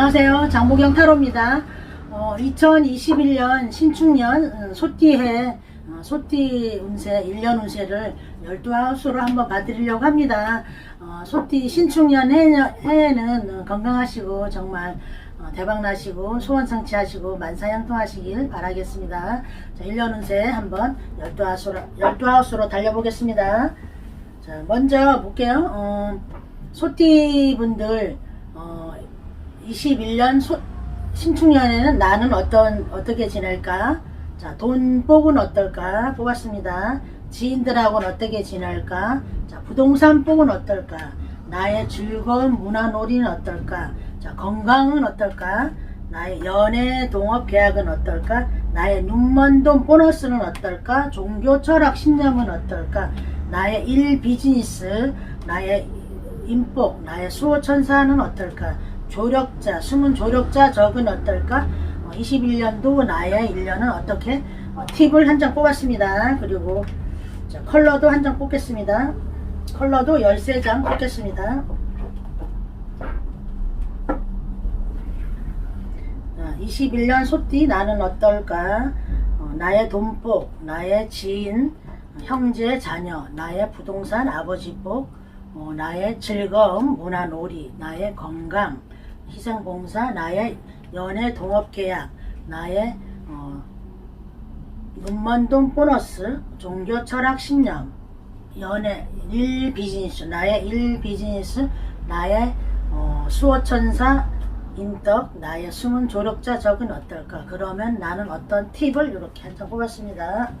안녕하세요. 장보경 타로입니다. 어, 2021년 신축년 어, 소띠해 어, 소띠 운세 1년 운세를 12하우스로 한번 봐드리려고 합니다. 어, 소띠 신축년 해, 해에는 어, 건강하시고 정말 어, 대박나시고 소원 성취하시고 만사형통하시길 바라겠습니다. 자, 1년 운세 한번 12하우스로, 12하우스로 달려보겠습니다. 자, 먼저 볼게요. 어, 소띠 분들, 어, 21년 소, 신축년에는 나는 어떤, 어떻게 지낼까? 자, 돈 복은 어떨까? 뽑았습니다. 지인들하고는 어떻게 지낼까? 자, 부동산 복은 어떨까? 나의 즐거운 문화놀이는 어떨까? 자, 건강은 어떨까? 나의 연애, 동업, 계약은 어떨까? 나의 눈먼 돈 보너스는 어떨까? 종교, 철학, 신념은 어떨까? 나의 일, 비즈니스, 나의 인복, 나의 수호 천사는 어떨까? 조력자, 숨은 조력자 적은 어떨까? 21년도 나의 1년은 어떻게? 어, 팁을 한 장 뽑았습니다. 그리고 자, 컬러도 한 장 뽑겠습니다. 컬러도 13장 뽑겠습니다. 자, 21년 소띠 나는 어떨까? 어, 나의 돈복, 나의 지인, 형제, 자녀, 나의 부동산, 아버지복, 어, 나의 즐거움, 문화놀이, 나의 건강, 희생봉사, 나의 연애, 동업계약, 나의 어, 눈먼 돈 보너스, 종교, 철학, 신념, 연애, 일 비즈니스, 나의 일 비즈니스, 나의 어, 수호천사, 인덕, 나의 숨은 조력자 적은 어떨까? 그러면 나는 어떤 팁을 이렇게 한 장 뽑았습니다.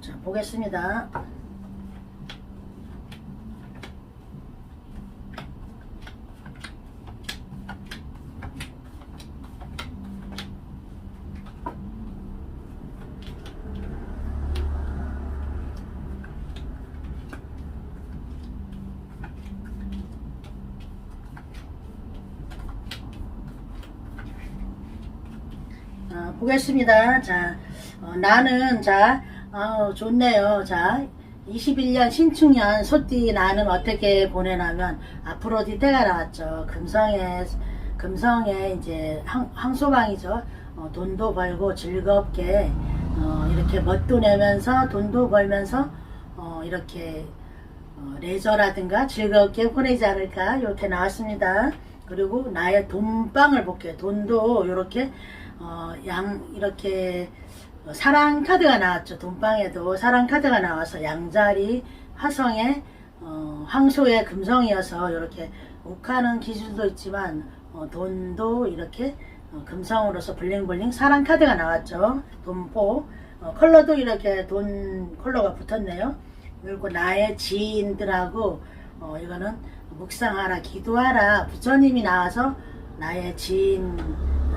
자, 보겠습니다. 어, 보겠습니다. 자, 어, 나는 자, 어, 좋네요. 자, 21년 신축년 소띠 나는 어떻게 보내냐면 앞으로 뒤태가 나왔죠. 금성에 금성에 이제 항, 항소방이죠. 어, 돈도 벌고 즐겁게 어, 이렇게 멋도 내면서 돈도 벌면서 어, 이렇게 어, 레저라든가 즐겁게 보내지 않을까 이렇게 나왔습니다. 그리고 나의 돈방을 볼게요. 돈도 이렇게 어, 양 이렇게 어, 사랑 카드가 나왔죠. 돈방에도 사랑 카드가 나와서 양자리 화성에 어, 황소의 금성이어서 이렇게 욱하는 기술도 있지만 어, 돈도 이렇게 어, 금성으로서 블링블링 사랑 카드가 나왔죠. 돈보 어, 컬러도 이렇게 돈 컬러가 붙었네요. 그리고 나의 지인들하고 어, 이거는 묵상하라 기도하라 부처님이 나와서 나의 지인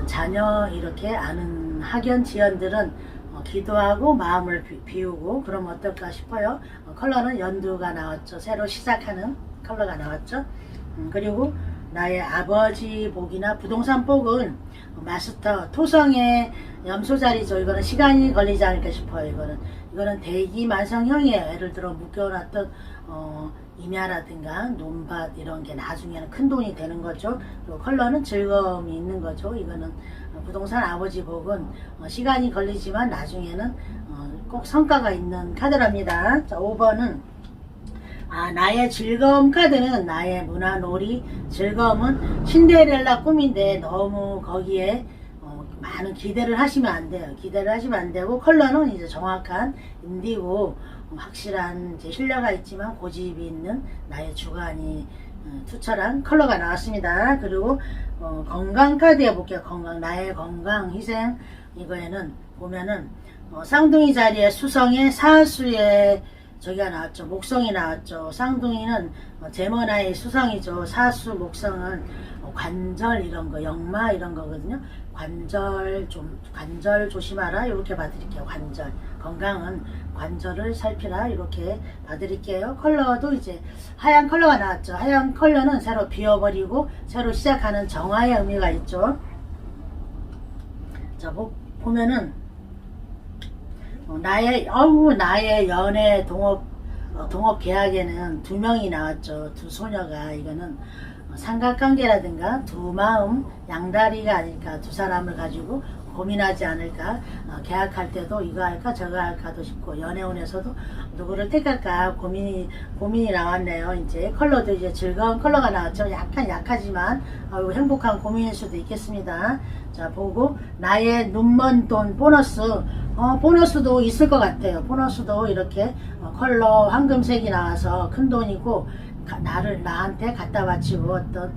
자녀 이렇게 아는 학연 지연들은 어, 기도하고 마음을 비, 비우고 그럼 어떨까 싶어요. 어, 컬러는 연두가 나왔죠. 새로 시작하는 컬러가 나왔죠. 음, 그리고 나의 아버지 복이나 부동산 복은 마스터 토성의 염소자리죠. 이거는 시간이 걸리지 않을까 싶어요. 이거는 이거는 대기 만성형이에요. 예를 들어 묶여놨던 어, 임야라든가 논밭 이런 게 나중에는 큰 돈이 되는 거죠. 또 컬러는 즐거움이 있는 거죠. 이거는 어, 부동산 아버지 복은 어, 시간이 걸리지만 나중에는 어, 꼭 성과가 있는 카드랍니다. 자, 5번은 아, 나의 즐거움 카드는 나의 문화놀이 즐거움은 신데렐라 꿈인데 너무 거기에 어, 많은 기대를 하시면 안 돼요. 기대를 하시면 안 되고 컬러는 이제 정확한 인디고 어, 확실한 이제 신뢰가 있지만 고집이 있는 나의 주관이 어, 투철한 컬러가 나왔습니다. 그리고 어, 건강 카드에 볼게요. 건강 나의 건강 희생 이거에는 보면은 어, 쌍둥이 자리에 수성에 사수에 저기가 나왔죠. 목성이 나왔죠. 쌍둥이는 어, 제머나의 수성이죠. 사수, 목성은 어, 관절 이런 거, 역마 이런 거거든요. 관절 좀 관절 조심하라 이렇게 봐드릴게요. 관절 건강은 관절을 살피라 이렇게 봐드릴게요. 컬러도 이제 하얀 컬러가 나왔죠. 하얀 컬러는 새로 비워버리고 새로 시작하는 정화의 의미가 있죠. 자 보, 보면은 어, 나의 어우 나의 연애 동업 어, 동업 계약에는 두 명이 나왔죠. 두 소녀가 이거는 어, 삼각관계라든가 두 마음 양다리가 아닐까 두 사람을 가지고 고민하지 않을까. 어, 계약할 때도 이거 할까 저거 할까도 싶고 연애운에서도 누구를 택할까 고민이 고민이 나왔네요. 이제 컬러도 이제 즐거운 컬러가 나왔죠. 약간 약하지만 어, 행복한 고민일 수도 있겠습니다. 자 보고 나의 눈먼 돈 보너스. 어, 보너스도 있을 것 같아요. 보너스도 이렇게 어, 컬러 황금색이 나와서 큰 돈이고 가- 나를 나한테 갖다 바치고 어떤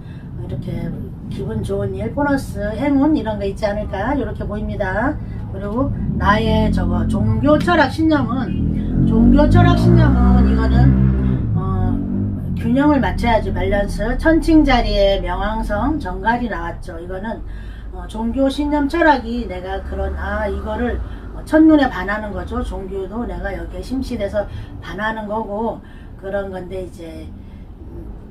이렇게 기분 좋은 일, 보너스, 행운 이런 거 있지 않을까 이렇게 보입니다. 그리고 나의 저거 종교 철학 신념은 종교 철학 신념은 이거는 어, 균형을 맞춰야지 밸런스 천칭 자리에 명왕성 정갈이 나왔죠. 이거는 어, 종교 신념 철학이 내가 그런 아 이거를 어, 첫눈에 반하는 거죠. 종교도 내가 여기에 심취돼서 반하는 거고 그런 건데 이제 음,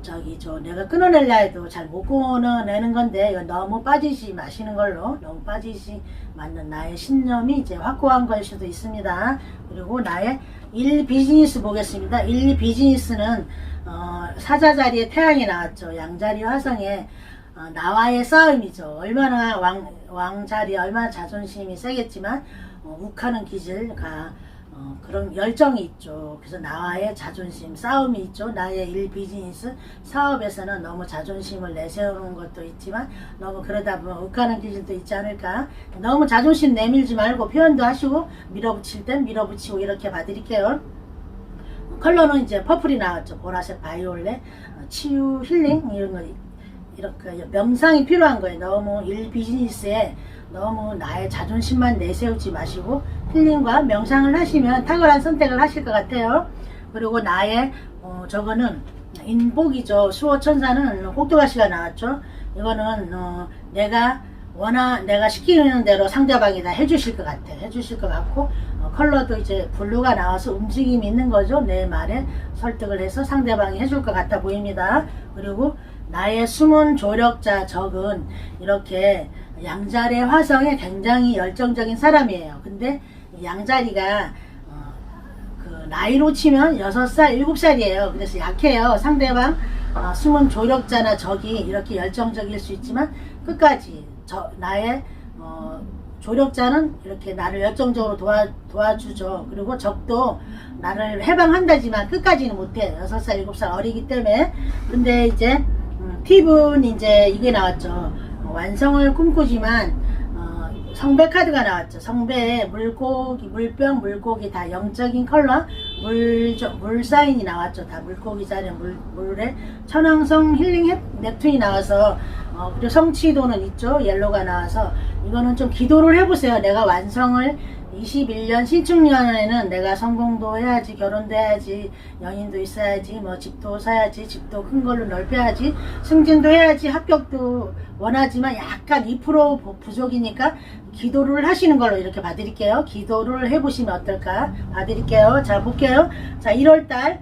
저기 저 내가 끊어낼라 해도 잘 못 끊어내는 건데 이거 너무 빠지지 마시는 걸로 너무 빠지지 맞는 나의 신념이 이제 확고한 걸 수도 있습니다. 그리고 나의 일 비즈니스 보겠습니다. 일 비즈니스는 어, 사자 자리에 태양이 나왔죠. 양자리 화성에 어, 나와의 싸움이죠. 얼마나 왕, 왕 자리 얼마나 자존심이 세겠지만 어, 욱하는 기질과 어, 그런 열정이 있죠. 그래서 나와의 자존심, 싸움이 있죠. 나의 일 비즈니스 사업에서는 너무 자존심을 내세우는 것도 있지만 너무 그러다 보면 욱하는 기질도 있지 않을까. 너무 자존심 내밀지 말고 표현도 하시고 밀어붙일 땐 밀어붙이고 이렇게 봐드릴게요. 컬러는 이제 퍼플이 나왔죠. 보라색, 바이올렛, 어, 치유, 힐링 이런 거 이렇게 명상이 필요한 거예요. 너무 일 비즈니스에 너무 나의 자존심만 내세우지 마시고 힐링과 명상을 하시면 탁월한 선택을 하실 것 같아요. 그리고 나의 어, 저거는 인복이죠. 수호천사는 혹도가시가 나왔죠. 이거는 어, 내가 원하 내가 시키는 대로 상대방이 다 해주실 것 같아. 해주실 것 같고 어, 컬러도 이제 블루가 나와서 움직임이 있는 거죠. 내 말에 설득을 해서 상대방이 해줄 것 같아 보입니다. 그리고 나의 숨은 조력자 적은 이렇게 양자리 화성에 굉장히 열정적인 사람이에요. 근데 이 양자리가 어, 그 나이로 치면 6살, 7살이에요. 그래서 약해요. 상대방 어, 숨은 조력자나 적이 이렇게 열정적일 수 있지만 끝까지 저 나의 어, 조력자는 이렇게 나를 열정적으로 도와, 도와주죠. 그리고 적도 나를 해방한다지만 끝까지는 못해. 6살, 7살 어리기 때문에. 근데 이제 음, 팁은 이제 이게 나왔죠. 어, 완성을 꿈꾸지만 어, 성배 카드가 나왔죠. 성배에 물고기, 물병, 물고기 다 영적인 컬러, 물, 저- 물 사인이 나왔죠. 다 물고기 자리 물, 물에 천왕성 힐링 헵- 넵툰이 나와서 어, 그리고 성취도는 있죠. 옐로가 나와서 이거는 좀 기도를 해보세요. 내가 완성을 21년 신축년에는 내가 성공도 해야지 결혼도 해야지 연인도 있어야지 뭐 집도 사야지 집도 큰 걸로 넓혀야지 승진도 해야지 합격도 원하지만 약간 2% 부- 부족이니까 기도를 하시는 걸로 이렇게 봐드릴게요. 기도를 해보시면 어떨까? 봐드릴게요. 자 볼게요. 자 1월달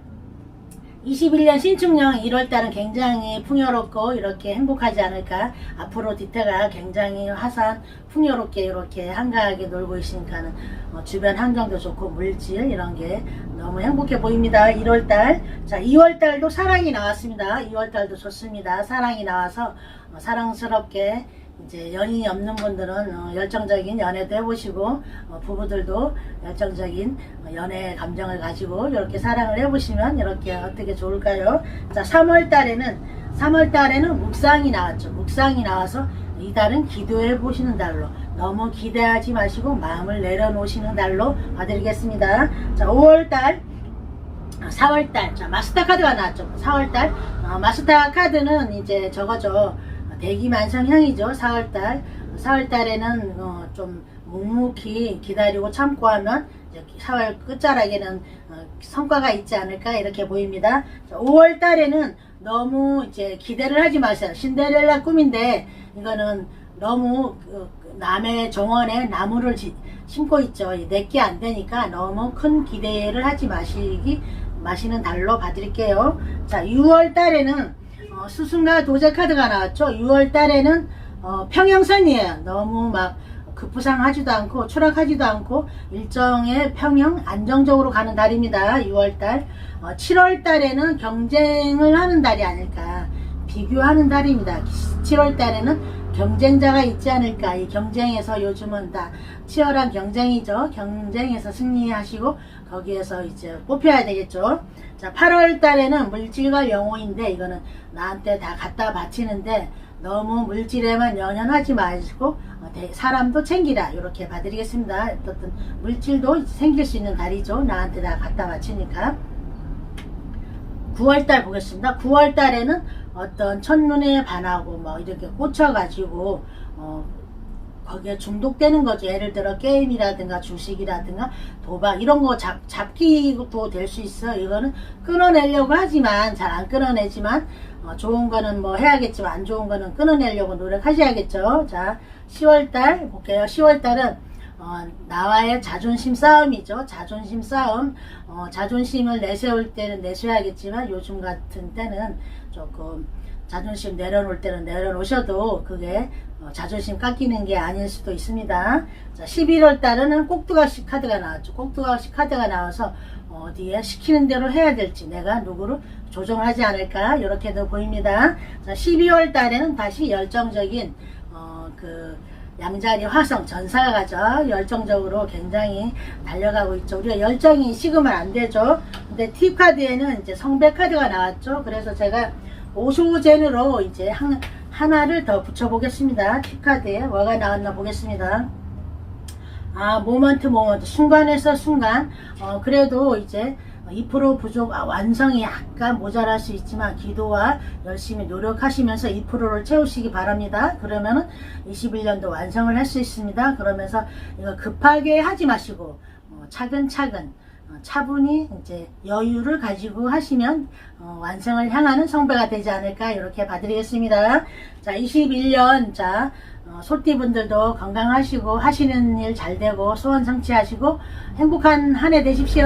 21년 신축년 1월달은 굉장히 풍요롭고 이렇게 행복하지 않을까? 앞으로 뒤태가 굉장히 화산 풍요롭게 이렇게 한가하게 놀고 있으니까는 어, 주변 환경도 좋고 물질 이런 게 너무 행복해 보입니다. 1월달. 자 2월달도 사랑이 나왔습니다. 2월달도 좋습니다. 사랑이 나와서 어, 사랑스럽게 이제 연인이 없는 분들은 어, 열정적인 연애도 해보시고 어, 부부들도 열정적인 어, 연애 감정을 가지고 이렇게 사랑을 해보시면 이렇게 어떻게 좋을까요? 자 3월 달에는 3월 달에는 묵상이 나왔죠. 묵상이 나와서 이 달은 기도해 보시는 달로 너무 기대하지 마시고 마음을 내려놓으시는 달로 봐드리겠습니다. 자 5월 달 4월달 자 마스터 카드가 나왔죠 4월달 어, 마스터 카드는 이제 저거죠 대기만성형이죠. 4월달. 4월달에는 어, 좀 묵묵히 기다리고 참고 하면 이제 4월 끝자락에는 어, 성과가 있지 않을까 이렇게 보입니다. 5월달에는 너무 이제 기대를 하지 마세요. 신데렐라 꿈인데 이거는 너무 그, 그 남의 정원에 나무를 지- 심고 있죠. 내게 안 되니까 너무 큰 기대를 하지 마시기 마시는 달로 봐드릴게요. 자, 6월 달에는 어, 수승과 도제 카드가 나왔죠. 6월 달에는 어, 평형선이에요. 너무 막 급부상하지도 않고 추락하지도 않고 일정의 평형 안정적으로 가는 달입니다. 6월 달. 어, 7월 달에는 경쟁을 하는 달이 아닐까. 비교하는 달입니다. 7월 달에는 경쟁자가 있지 않을까. 이 경쟁에서 요즘은 다 치열한 경쟁이죠. 경쟁에서 승리하시고 거기에서 이제 뽑혀야 되겠죠. 자, 8월 달에는 물질과 영혼인데 이거는 나한테 다 갖다 바치는데 너무 물질에만 연연하지 마시고 어, 대- 사람도 챙기라 이렇게 봐드리겠습니다. 어떤 물질도 생길 수 있는 달이죠. 나한테 다 갖다 바치니까. 9월달 보겠습니다. 9월달에는 어떤 첫눈에 반하고 뭐 이렇게 꽂혀가지고 어 거기에 중독되는 거죠. 예를 들어 게임이라든가 주식이라든가 도박 이런 거 잡, 잡기도 될 수 있어. 이거는 끊어내려고 하지만 잘 안 끊어내지만 어, 좋은 거는 뭐 해야겠지만 안 좋은 거는 끊어내려고 노력하셔야겠죠. 자, 10월달 볼게요. 10월달은 어, 나와의 자존심 싸움이죠. 자존심 싸움. 어, 자존심을 내세울 때는 내세워야겠지만 요즘 같은 때는 조금 자존심 내려놓을 때는 내려놓으셔도 그게 어, 자존심 깎이는 게 아닐 수도 있습니다. 자, 11월 달에는 꼭두각시 카드가 나왔죠. 꼭두각시 카드가 나와서 어디에 시키는 대로 해야 될지 내가 누구를 조정하지 않을까 이렇게도 보입니다. 자, 12월 달에는 다시 열정적인 어, 그 양자리 화성 전사가 가죠. 열정적으로 굉장히 달려가고 있죠. 우리가 열정이 식으면 안 되죠. 근데 팁 카드에는 이제 성배 카드가 나왔죠. 그래서 제가 오쇼젠으로 이제 한, 하나를 더 붙여보겠습니다. 팁 카드에 뭐가 나왔나 보겠습니다. 아, 모먼트, 모먼트. 순간에서 순간. 어, 그래도 이제 2% 부족, 아, 완성이 약간 모자랄 수 있지만 기도와 열심히 노력하시면서 2%를 채우시기 바랍니다. 그러면은 21년도 완성을 할 수 있습니다. 그러면서 이거 급하게 하지 마시고, 어, 차근차근, 어, 차분히 이제 여유를 가지고 하시면 어, 완성을 향하는 성배가 되지 않을까 이렇게 봐드리겠습니다. 자, 21년 자 어, 소띠분들도 건강하시고 하시는 일 잘 되고 소원 성취하시고 행복한 한 해 되십시오.